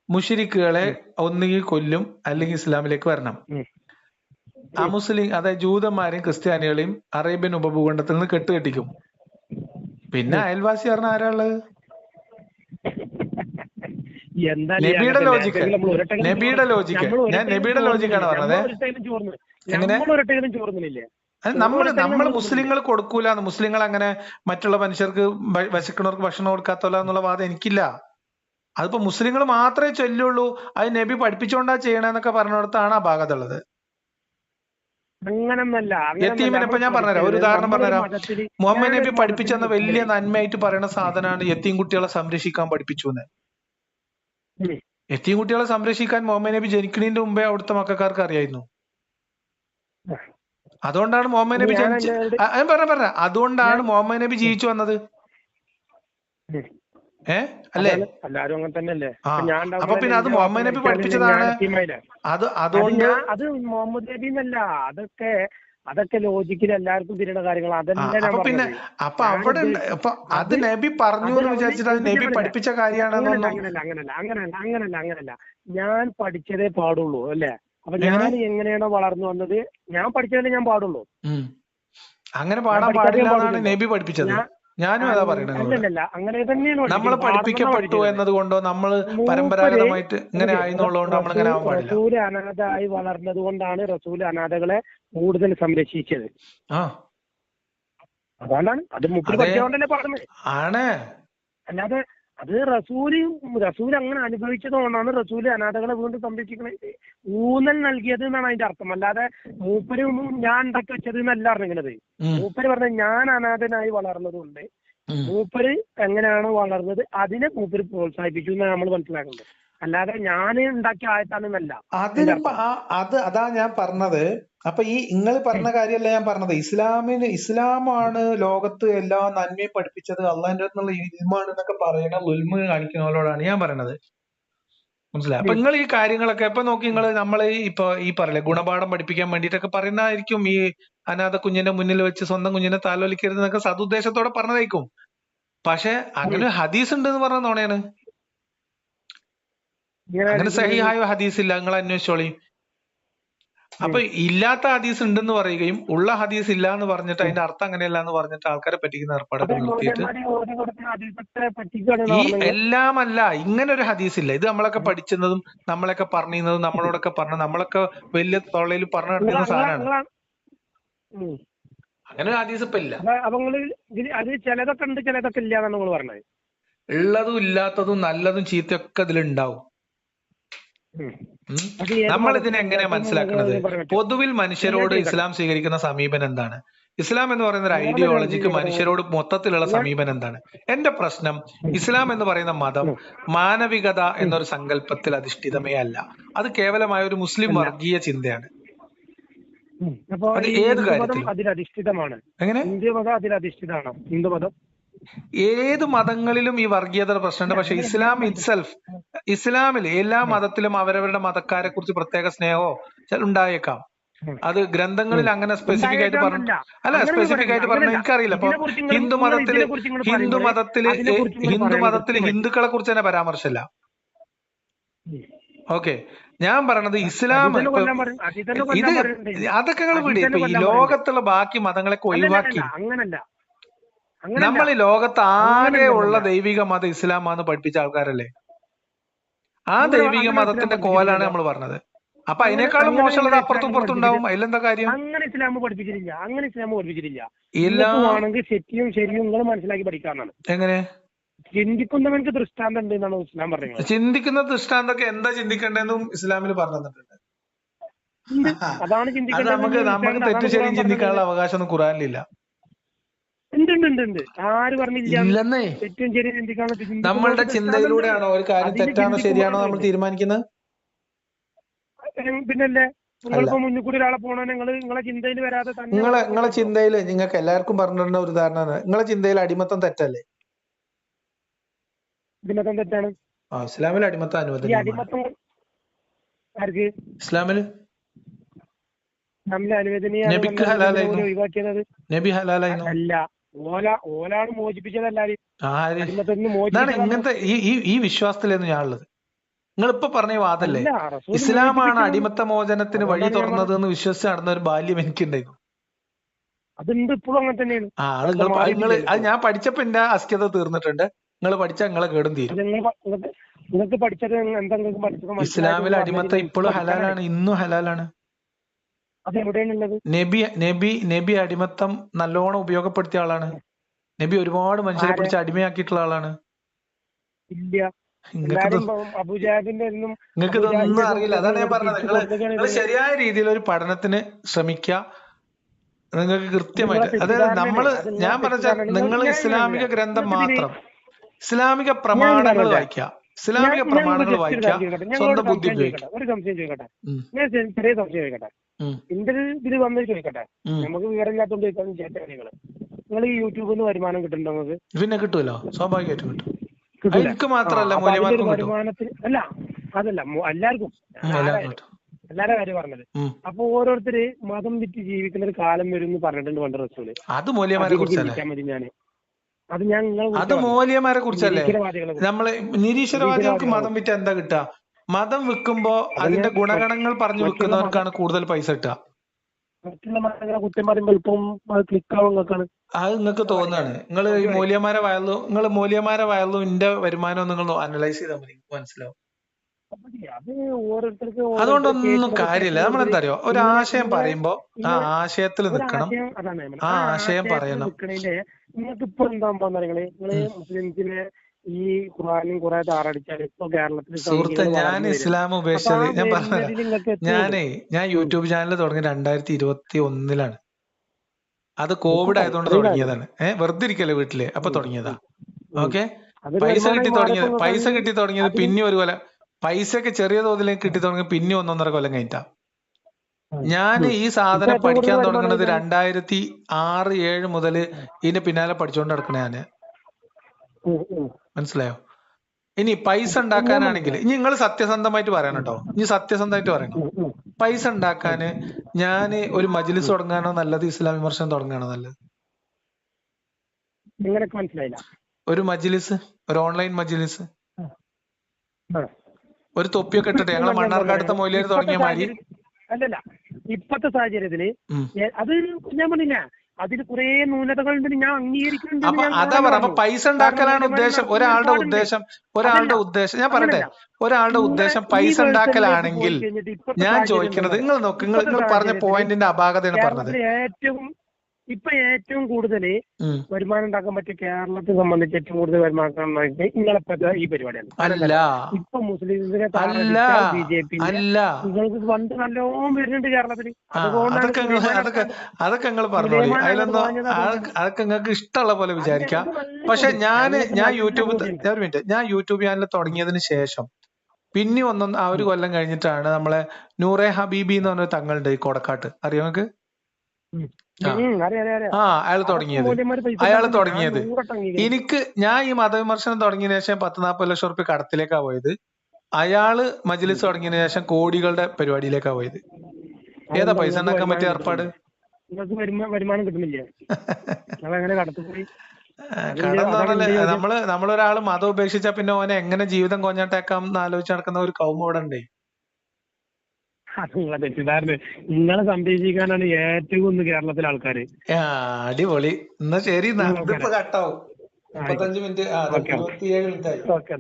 മുഷിരിക്കുകളെ ഒന്നുകിൽ കൊല്ലും അല്ലെങ്കിൽ ഇസ്ലാമിലേക്ക് വരണം. ഉം. ആ മുസ്ലിം അതായത് ജൂതന്മാരെയും ക്രിസ്ത്യാനികളെയും അറേബ്യൻ ഉപഭൂഖണ്ഡത്തിൽ നിന്ന് കെട്ടുകെട്ടിക്കും പിന്നെ അയൽവാസി പറഞ്ഞ ആരാൾ നബിയുടെ? ലോജിക്ക്. നബിയുടെ ലോജിക്ക്. ഞാൻ നബിയുടെ ലോജിക്കാണ് പറഞ്ഞത്. എങ്ങനെ? നമ്മൾ നമ്മൾ മുസ്ലിങ്ങൾ കൊടുക്കൂല മുസ്ലിങ്ങൾ അങ്ങനെ മറ്റുള്ള മനുഷ്യർക്ക് വശക്കണവർക്ക് ഭക്ഷണം കൊടുക്കാത്തല്ല എന്നുള്ള വാദം എനിക്കില്ല അതിപ്പോ മുസ്ലിങ്ങൾ മാത്രമേ ചൊല്ലുള്ളൂ അത് നബി പഠിപ്പിച്ചോണ്ടാ ചെയ്യണെന്നൊക്കെ പറഞ്ഞിടത്താണ് ആ ഭാഗത ഉള്ളത് അങ്ങനൊന്നല്ല യത്തീമിനെ ഇപ്പൊ ഞാൻ പറഞ്ഞുതരാം. ഒരു ഉദാഹരണം പറഞ്ഞുതരാം. മുഹമ്മദ് നബി പഠിപ്പിച്ചെന്ന വലിയ നന്മ നന്മയായിട്ട് പറയുന്ന സാധനമാണ് യത്തീം കുട്ടികളെ സംരക്ഷിക്കാൻ പഠിപ്പിച്ചു എന്ന്. യത്തീം കുട്ടികളെ സംരക്ഷിക്കാൻ മുഹമ്മദ് നബി ജനിക്കുന്നതിന്റെ മുമ്പേ അവിടുത്തെ മക്കാർക്ക് അറിയായിരുന്നു. അതുകൊണ്ടാണ് മുഹമ്മദ് നബി ജനിച്ചത് ജനിച്ച ഞാൻ പറഞ്ഞ പറഞ്ഞ. അതുകൊണ്ടാണ് മുഹമ്മദ് നബി ജീവിച്ചു വന്നത്. ഉം. അല്ലേ? എല്ലാരും അങ്ങനെ തന്നെയല്ലേ? ഞാൻ അപ്പൊ പിന്നെ അത് മുഹമ്മദ് നബി പഠിപ്പിച്ചതാണ്. അത് അത് അതുകൊണ്ട് അത് മുഹമ്മദ് നബി എന്നല്ല. അതൊക്കെ അതൊക്കെ ലോജിക്കിൽ എല്ലാവർക്കും തിരിയുന്ന കാര്യങ്ങൾ അതല്ല പിന്നെ അപ്പൊ അവിടെ അത് നബി പറഞ്ഞു എന്ന് വിചാരിച്ചിട്ട് അത് നബി പഠിപ്പിച്ച അങ്ങനല്ല അങ്ങനല്ല അങ്ങനല്ല അങ്ങനല്ല അങ്ങനല്ല അങ്ങനല്ല. ഞാൻ പഠിച്ചതേ പാടുള്ളൂ അല്ലേ? അപ്പൊ ഞാൻ എങ്ങനെയാണോ വളർന്നു വന്നത് ഞാൻ പഠിച്ചതല്ലേ ഞാൻ പാടുള്ളൂ. അങ്ങനെ പാടാൻ പാടില്ല എന്നാണ് നബി പഠിപ്പിച്ചത്. ഞാനും അതാ പറയണത് നമ്മൾ. പഠിപ്പിക്കപ്പെട്ടു എന്നതുകൊണ്ടോ നമ്മൾ പരമ്പരാഗതമായിട്ട് ഇങ്ങനെ ആയിരുന്നുള്ളതുകൊണ്ട് നമ്മൾ ഇങ്ങനെ ആവാൻ പാടില്ല റസൂൽ അനാഥയായി വളർന്നത് കൊണ്ടാണ് റസൂൽ അനാഥകളെ കൂടുതൽ സംരക്ഷിച്ചത്. ആ. അതുകൊണ്ടാണ് അത് മുപ്പത്. പഠിച്ചുകൊണ്ടല്ലേ ആണ്. അല്ലാതെ അത് റസൂൽ റസൂൽ അങ്ങനെ അനുഭവിച്ചത് കൊണ്ടാണ് റസൂൽ അനാഥകളെ വീണ്ടും സംരക്ഷിക്കണത് ഊന്നൽ നൽകിയത് എന്നാണ് അതിന്റെ അർത്ഥം. അല്ലാതെ മൂപ്പര് ഞാൻ ഉണ്ടാക്കി വെച്ചത് എന്നല്ല അറിഞ്ഞത് മൂപ്പര് പറഞ്ഞ ഞാൻ അനാഥനായി വളർന്നതുകൊണ്ട്. മൂപ്പര് എങ്ങനെയാണ് വളർന്നത് അതിനെ മൂപ്പര് പ്രോത്സാഹിപ്പിച്ചു എന്ന് നമ്മൾ മനസ്സിലാക്കുന്നത് അല്ലാതെ ഞാൻ ഉണ്ടാക്കിയ ആയത്താണെന്നല്ല. അത് അതാ ഞാൻ പറഞ്ഞത്. അപ്പൊ ഈ നിങ്ങൾ പറഞ്ഞ കാര്യമല്ല ഞാൻ പറഞ്ഞത്. ഇസ്ലാമിന് ഇസ്ലാമാണ് ലോകത്ത് എല്ലാ നന്മയും പഠിപ്പിച്ചത്. അള്ളാഹിന്റെ അടുത്തുള്ള ഇൽമാണ് എന്നൊക്കെ പറയണ ഉൽമ കാണിക്കുന്നവരോടാണ് ഞാൻ പറയണത്. മനസ്സിലായി? അപ്പൊ നിങ്ങൾ ഈ കാര്യങ്ങളൊക്കെ ഇപ്പൊ നോക്കി നിങ്ങൾ നമ്മൾ ഇപ്പൊ ഈ പറയില്ലേ ഗുണപാഠം പഠിപ്പിക്കാൻ വേണ്ടിയിട്ടൊക്കെ പറയുന്നതായിരിക്കും ഈ അനാഥ കുഞ്ഞിന്റെ മുന്നിൽ വെച്ച് സ്വന്തം കുഞ്ഞിനെ താലോലിക്കരുത് എന്നൊക്കെ സതുദ്ദേശത്തോടെ പറഞ്ഞതായിരിക്കും. പക്ഷെ അങ്ങനെ ഹദീസ് ഉണ്ട് എന്ന് പറഞ്ഞ നോണയാണ്. അങ്ങനെ സഹിഹായ ഹദീസ് ഇല്ല. നിങ്ങൾ അന്വേഷിച്ചോളി. അപ്പൊ ഇല്ലാത്ത ഹദീസ് ഉണ്ടെന്ന് പറയുകയും ഉള്ള ഹദീസ് ഇല്ല എന്ന് പറഞ്ഞിട്ട് അതിന്റെ അർത്ഥം അങ്ങനെയല്ല എന്ന് പറഞ്ഞിട്ട് ആൾക്കാരെ പറ്റിക്കുന്ന ഏർപ്പാടൊക്കെ ഹദീസത്തെ പറ്റിക്കുകയാണ് ഈ. എല്ലാമല്ല ഇങ്ങനെ ഒരു ഹദീസ് ഇല്ല ഇത് നമ്മളൊക്കെ പഠിച്ചതും നമ്മളൊക്കെ പറഞ്ഞിരുന്നതും നമ്മളോടൊക്കെ പറഞ്ഞ നമ്മളൊക്കെ വലിയ തൊള്ളയിൽ പറഞ്ഞു നടത്തുന്ന സാധനമാണ്. അങ്ങനെ ഒരു ഹദീസ് ഇപ്പൊ ഇല്ല. അപ്പൊ ചിലതൊക്കെ ഉണ്ട് ചിലതൊക്കെ ഇല്ല എന്നാണ് നിങ്ങൾ പറഞ്ഞത്? ഉള്ളതും ഇല്ലാത്തതും നല്ലതും ചീത്തയൊക്കെ ഇതിലുണ്ടാവും. നമ്മൾ ഇതിനെ എങ്ങനെ മനസ്സിലാക്കുന്നത്? പൊതുവിൽ മനുഷ്യരോട് ഇസ്ലാം സ്വീകരിക്കുന്ന സമീപനം എന്താണ്? ഇസ്ലാം എന്ന് പറയുന്ന ഒരു ഐഡിയോളജിക്ക് മനുഷ്യരോട് മൊത്തത്തിലുള്ള സമീപനം എന്താണ്? എന്റെ പ്രശ്നം ഇസ്ലാം എന്ന് പറയുന്ന മതം മാനവികത എന്നൊരു സങ്കല്പത്തിൽ അധിഷ്ഠിതമേ അല്ല. അത് കേവലമായ ഒരു മുസ്ലിം വർഗീയ ചിന്തയാണ്. അത് ഏത് കാര്യത്തിൽ? അതിലധിഷ്ഠിതമാണ്. എങ്ങനെ? ഹിന്ദു മതം അതിലധിഷ്ഠിതമാണ്. ഹിന്ദുമതം ഏത് മതങ്ങളിലും ഈ വർഗീയത പ്രശ്നമുണ്ട്. പക്ഷെ ഇസ്ലാം ഇറ്റ്സെൽഫ് ഇസ്ലാമിൽ എല്ലാ മതത്തിലും അവരവരുടെ മതക്കാരെ കുറിച്ച് പ്രത്യേക സ്നേഹമോ ഉണ്ടായേക്കാം. അത് ഗ്രന്ഥങ്ങളിൽ അങ്ങനെ സ്പെസിഫിക് ആയിട്ട് പറഞ്ഞു അല്ല സ്പെസിഫിക് ആയിട്ട്. പറഞ്ഞു. എനിക്കറിയില്ല. അപ്പൊ ഹിന്ദു മതത്തിൽ ഹിന്ദു മതത്തിൽ ഹിന്ദു മതത്തിൽ. ഹിന്ദുക്കളെ കുറിച്ച് തന്നെ പരാമർശമില്ല. ഓക്കെ. ഞാൻ പറയണത് ഇസ്ലാം ഇത് അതൊക്കെ നിങ്ങൾ ഇപ്പൊ ഈ ലോകത്തുള്ള ബാക്കി മതങ്ങളൊക്കെ ഒഴിവാക്കി. അങ്ങനല്ല. നമ്മൾ ഈ ലോകത്ത് ആകെ ഉള്ള ദൈവിക മതം ഇസ്ലാമാന്ന് പഠിപ്പിച്ച ആൾക്കാരല്ലേ? ആ ദൈവിക മതത്തിന്റെ കോലാണ് നമ്മൾ പറഞ്ഞത്. അപ്പൊ അതിനേക്കാളും മോശമുള്ളത് അപ്പുറത്തും ഇപ്പുറത്തും ഉണ്ടാവും. അതിലെന്താ കാര്യം? അങ്ങനെ ഇസ്ലാം പഠിപ്പിച്ചിട്ടില്ല. അങ്ങനെ ഇസ്ലാം പഠിപ്പിച്ചിട്ടില്ല. ഇല്ലാണെങ്കിൽ ശരിയും ശരിയും നിങ്ങൾ മനസ്സിലാക്കി പഠിക്കാന്നാണ്. എങ്ങനെ? ചിന്തിക്കുന്നവർക്ക് ദൃഷ്ടാന്തം ഉണ്ട് എന്നാണ് ഇസ്ലാം പറഞ്ഞത് ചിന്തിക്കുന്ന ദൃഷ്ടാന്തൊക്കെ എന്താ ചിന്തിക്കേണ്ടതെന്നും ഇസ്ലാമിൽ പറഞ്ഞു തന്നിട്ടുണ്ട് അതാണ് ചിന്തിക്കുന്നത് ചിന്തിക്കേണ്ടത് നമുക്ക് നമുക്ക് തെറ്റു ശരിയും ചിന്തിക്കാനുള്ള. അവകാശം ഒന്നും ഖുറാനിലില്ല നമ്മളുടെ ചിന്തയിലൂടെയാണോ ഒരു കാര്യം തെറ്റാണോ ശരിയാണോ നമ്മൾ തീരുമാനിക്കുന്നത്? പിന്നല്ലേ നിങ്ങളെ നിങ്ങളെ ചിന്തയിൽ നിങ്ങൾക്ക് എല്ലാവർക്കും പറഞ്ഞിരുന്ന ഒരു ഉദാഹരണമാണ് നിങ്ങളെ ചിന്തയിൽ അടിമത്തം തെറ്റല്ലേ? അടിമത്തം തെറ്റാണ്. ആ ഇസ്ലാമിൽ അടിമത്തം അനുവദനീയമാണ്. ഇസ്ലാമിൽ? നബി ഹലാലായിരുന്നു? അല്ല. ഓല ഓലാണ് മോചിപ്പിച്ചതല്ലാതെ ഇങ്ങനത്തെ ഈ ഈ ഈ വിശ്വാസത്തിലായിരുന്നു ഞാനുള്ളത്. നിങ്ങളിപ്പോ ഇപ്പൊ പറഞ്ഞ വാദല്ലേ? ഇസ്ലാമാണ് അടിമത്ത മോചനത്തിന് വഴി തുറന്നത് എന്ന് വിശ്വസിച്ച് നടന്ന ഒരു ബാല്യം എനിക്കുണ്ടായിരുന്നു. അതുണ്ട് ഇപ്പോഴും അങ്ങനെ തന്നെയാണ്. ആ അത് നിങ്ങൾ അത് ഞാൻ പഠിച്ചപ്പോ എന്റെ അസ്ഥ്യത തീർന്നിട്ടുണ്ട്. നിങ്ങൾ പഠിച്ച നിങ്ങളെ കേടും തീരും. ഇസ്ലാമിലെ നിങ്ങൾക്ക് പഠിച്ചത് എന്താ പഠിച്ചത് ഇസ്ലാമിൽ അടിമത്തം ഇപ്പോഴും ഹലാലാണ് ഇന്നും ഹലാലാണ്. നബി നബി നബി അടിമത്തം നല്ലോണം ഉപയോഗപ്പെടുത്തിയ ആളാണ്. നബി ഒരുപാട് മനുഷ്യരെ? പിടിച്ച് അടിമയാക്കിയിട്ടുള്ള ആളാണ്. നിങ്ങൾക്ക് ഇതൊന്നും അറിയില്ല. അതാണ് ഞാൻ പറഞ്ഞത്. നിങ്ങൾ നിങ്ങൾ ശരിയായ രീതിയിൽ ഒരു പഠനത്തിന് ശ്രമിക്ക നിങ്ങൾക്ക് കൃത്യമായിട്ട് അതായത്. നമ്മൾ ഞാൻ പറഞ്ഞ. നിങ്ങൾ ഇസ്ലാമിക ഗ്രന്ഥം മാത്രം. ഇസ്ലാമിക പ്രമാണങ്ങൾ വായിക്ക വായിക്കുക. ഇസ്ലാമിക പ്രമാണങ്ങൾ വായിക്കുക. സ്വന്തം ബുദ്ധി ഉപയോഗിക്കുക. ഒരു സംശയം ചോദിക്കട്ടെ. ഞാൻ ചെറിയ സംശയം ചോദിക്കട്ടെ. ഉം. ഒരു ഇതിൽ വന്ന് ചോദിക്കട്ടെ. നമുക്ക് വിവരമില്ലാത്തോണ്ട് ചോദിക്കാൻ ചേട്ട കാര്യങ്ങൾ. നിങ്ങൾ ഈ യൂട്യൂബിൽ നിന്ന് വരുമാനം കിട്ടുന്നുണ്ടോ നമുക്ക് പിന്നെ കിട്ടുമല്ലോ സ്വാഭാവികമായിട്ടും കിട്ടും? എനിക്ക് മാത്രല്ല വരുമാനത്തിന് അല്ല അതല്ല എല്ലാവർക്കും. എല്ലാരുടെ കാര്യം പറഞ്ഞത്. അപ്പൊ ഓരോരുത്തര് മതം വിറ്റ് ജീവിക്കുന്ന ഒരു കാലം വരും എന്ന് പറഞ്ഞിട്ടുണ്ട് പണ്ട് റസൂൽ. അത് മൂല്യമാരെ കുറിച്ചല്ലേ? മതി ഞാൻ. അത് ഞാൻ അത്. മൂല്യമാരെ കുറിച്ചല്ലേ? നമ്മൾ നിരീശ്വരവാദികൾക്ക് മതം വിറ്റ് എന്താ കിട്ടുക മതം വിൽക്കുമ്പോ അതിന്റെ ഗുണഗണങ്ങൾ പറഞ്ഞു വിൽക്കുന്നവർക്കാണ് കൂടുതൽ പൈസ കിട്ടുക. മറ്റുള്ള മതങ്ങളെ കുറ്റം പറയുമ്പോൾ ഇപ്പം ക്ലിക്ക് ആവും നിങ്ങൾക്കാണ്. അത് നിങ്ങൾക്ക് തോന്നാണ് നിങ്ങൾ ഈ മൂല്യമാരെ വയലും നിങ്ങൾ മൂല്യമാരെ വയലും ഇന്റെ വരുമാനം നിങ്ങൾ അനലൈസ് ചെയ്താൽ മതി. മനസ്സിലാവും. അത് അതുകൊണ്ടൊന്നും കാര്യമില്ല. നമ്മളെന്താ അറിയോ? ഒരു ആശയം പറയുമ്പോ ആ ആശയത്തിൽ നിൽക്കണം. ആ ആശയം പറയണം. നിങ്ങൾക്ക് ഇപ്പൊ എന്താ നിങ്ങൾ മുസ്ലിംസിനെ ഈ ഖുറാനും കുറെ താറടിച്ചാൽ ഇപ്പൊ കേരളത്തിൽ സുഹൃത്തെ ഞാൻ ഇസ്ലാം ഉപേക്ഷിച്ചത് ഞാൻ പറഞ്ഞത് ഞാൻ ഞാനേ ഞാൻ യൂട്യൂബ് ചാനൽ തുടങ്ങി രണ്ടായിരത്തി ഇരുപത്തി ഒന്നിലാണ് അത് കോവിഡ് ആയതുകൊണ്ട് തുടങ്ങിയതാണ്. ഏഹ് വെറുതെ ഇരിക്കല്ലേ വീട്ടിൽ? അപ്പൊ തുടങ്ങിയതാ. ഓക്കെ? പൈസ കിട്ടി തുടങ്ങിയത് പൈസ കിട്ടി തുടങ്ങിയത് പിന്നെ ഒരു കൊല്ലം. പൈസയൊക്കെ ചെറിയ തോതിൽ കിട്ടി തുടങ്ങി പിന്നെ ഒന്നൊന്നര കൊല്ലം കഴിഞ്ഞിട്ടാ. ഞാൻ ഈ സാധനം പഠിക്കാൻ തുടങ്ങുന്നത് രണ്ടായിരത്തി ആറ് ഏഴ് മുതൽ ഇതിന്റെ പിന്നാലെ പഠിച്ചുകൊണ്ട് നടക്കണ ഞാൻ. മനസ്സിലായോ? ഇനി പൈസ ഉണ്ടാക്കാനാണെങ്കിൽ ഇനി നിങ്ങൾ സത്യസന്ധമായിട്ട് പറയണം കേട്ടോ ഇനി സത്യസന്ധമായിട്ട് പറയണം. പൈസ ഉണ്ടാക്കാന് ഞാൻ ഒരു മജ്ലിസ് തുടങ്ങാനോ നല്ലത് ഇസ്ലാം വിമർശനം തുടങ്ങാനോ നല്ലത്? മനസ്സിലായില്ല. ഒരു മജ്ലിസ്? ഒരു ഓൺലൈൻ മജ്ലിസ്? ഒരു തൊപ്പിയൊക്കെ ഇട്ടിട്ട് ഞങ്ങളെ മണ്ണാർക്കാടുത്ത മൊയിലേര് തുടങ്ങിയ മാതിരി? അല്ലല്ല. ഇപ്പത്തെ സാഹചര്യത്തിൽ അത് ഞാൻ പറഞ്ഞില്ല? അതിൽ കുറെ ന്യൂനതകൾ ഉണ്ടെന്ന് ഞാൻ അംഗീകരിക്കുന്നുണ്ട് അതാ പറ അപ്പൊ പൈസ ഉണ്ടാക്കലാണ് ഉദ്ദേശം. ഒരാളുടെ ഉദ്ദേശം ഒരാളുടെ ഉദ്ദേശം ഞാൻ പറയട്ടെ. ഒരാളുടെ ഉദ്ദേശം പൈസ ഉണ്ടാക്കലാണെങ്കിൽ ഞാൻ ചോദിക്കുന്നത് നിങ്ങൾ നോക്ക് നിങ്ങൾ നിങ്ങൾ പറഞ്ഞ പോയിന്റിന്റെ അപാകതയാണ് പറഞ്ഞത്. ഏറ്റവും ഇപ്പൊ ഏറ്റവും കൂടുതൽ. വരുമാനം ഉണ്ടാക്കാൻ പറ്റിയ കേരളത്തെ സംബന്ധിച്ച് ഏറ്റവും കൂടുതൽ വരുമാനം ഉണ്ടാക്കാൻ നിങ്ങളിപ്പത്തെ ഈ പരിപാടിയാണ്. ഇപ്പൊ മുസ്ലിംസിനെ ബി ജെ പി നിങ്ങൾക്ക് ഫണ്ട് നല്ലോണം വരുന്നുണ്ട് കേരളത്തിൽ അതുകൊണ്ടാണ് അതൊക്കെ നിങ്ങൾ പറഞ്ഞോളി അതിലൊന്നും നിങ്ങൾക്ക് ഇഷ്ടമുള്ള പോലെ വിചാരിക്കാം. പക്ഷെ ഞാൻ ഞാൻ യൂട്യൂബ് ഞാൻ ഒരു മിനിറ്റ്. ഞാൻ യൂട്യൂബ് ചാനൽ തുടങ്ങിയതിന് ശേഷം പിന്നെ ഒന്നും ആ ഒരു കൊല്ലം കഴിഞ്ഞിട്ടാണ് നമ്മളെ നൂറെ ഹബീബി എന്ന് പറഞ്ഞ തങ്ങളുണ്ട് ഈ കൊടക്കാട്ട്. അറിയോ നിങ്ങൾക്ക്? ആ. അയാൾ തുടങ്ങിയത്. അയാൾ തുടങ്ങിയത്. എനിക്ക് ഞാൻ ഈ മതവിമർശനം തുടങ്ങിയതിനു ശേഷം പത്ത് നാൽപ്പത് ലക്ഷം റുപ്യ കടത്തിലേക്കാ പോയത്. അയാൾ മജ്ലിസ് തുടങ്ങിയതിനു ശേഷം കോടികളുടെ പരിപാടിയിലേക്കാ പോയത്. ഏതാ പൈസ ഉണ്ടാക്കാൻ പറ്റിയ ഏർപ്പാട്? വരുമാനം കിട്ടുന്നില്ലേ. കടം എന്ന് പറഞ്ഞാൽ നമ്മൾ നമ്മളൊരാൾ മതം ഉപേക്ഷിച്ചാ പിന്നെ ഓനെ എങ്ങനെ ജീവിതം കൊഞ്ഞാട്ടേക്കാം എന്ന് ആലോചിച്ച് നടക്കുന്ന ഒരു കൗമ ഇവിടെ ഉണ്ടേ. അത് നിങ്ങളെ തെറ്റിദ്ധാരണ? നിങ്ങളെ സംരക്ഷിക്കാനാണ് ഏറ്റവും ഒന്ന് കേരളത്തിലെ ആൾക്കാര്. അടിപൊളി. എന്നാ ശരി കട്ടാവും മുപ്പത്തഞ്ച് മിനിറ്റ് ഓക്കെ. ഓക്കെ.